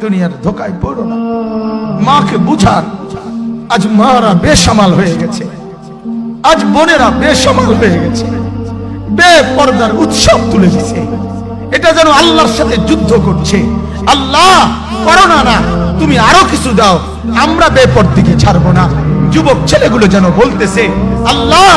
দুনিয়ার ধোকায় পড়ো না। মাকে বুঝান, আজ মারা বেসামাল হয়ে গেছে। আজ বোনেরা বেসামাল হয়ে গেছে। বেপর্দার উৎসব তুলে দিছে। এটা যেন আল্লাহর সাথে যুদ্ধ করছে। আল্লাহ করো না না, তুমি আরও কিছু দাও। আমরা বেপর্দিকে ছাড়বো না। যুবক ছেলেগুলো যেন বলতেছে, আল্লাহ!